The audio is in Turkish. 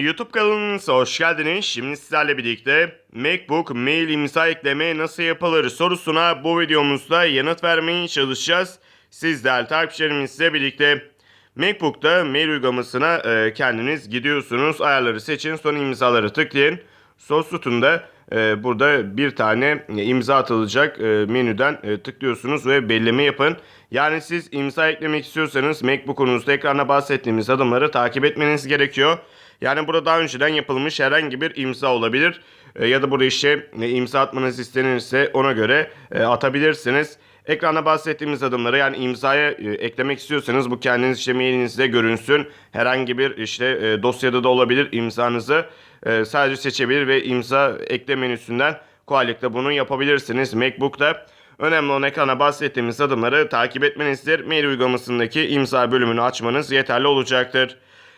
YouTube kanalımıza hoş geldiniz. Şimdi sizlerle birlikte MacBook mail imza ekleme nasıl yapılır sorusuna bu videomuzda yanıt vermeye çalışacağız. Siz değerli takipçilerimizle birlikte MacBook'ta mail uygulamasına e, kendiniz gidiyorsunuz. Ayarları seçin sonra imzaları tıklayın. Sol sütunda e, burada bir tane imza atılacak e, menüden e, tıklıyorsunuz ve belleme yapın. Yani siz imza eklemek istiyorsanız MacBook'unuzda ekranda bahsettiğimiz adımları takip etmeniz gerekiyor. Yani burada daha önceden yapılmış herhangi bir imza olabilir. E, ya da burada işte e, imza atmanız istenirse ona göre e, atabilirsiniz. Ekranda bahsettiğimiz adımları yani imzaya eklemek istiyorsanız bu kendiniz işte mailinizde görünsün. Herhangi bir işte dosyada da olabilir imzanızı sadece seçebilir ve imza ekle menüsünden kolaylıkla bunu yapabilirsiniz MacBook'ta. Önemli olan ekrana bahsettiğimiz adımları takip etmenizdir. Mail uygulamasındaki imza bölümünü açmanız yeterli olacaktır.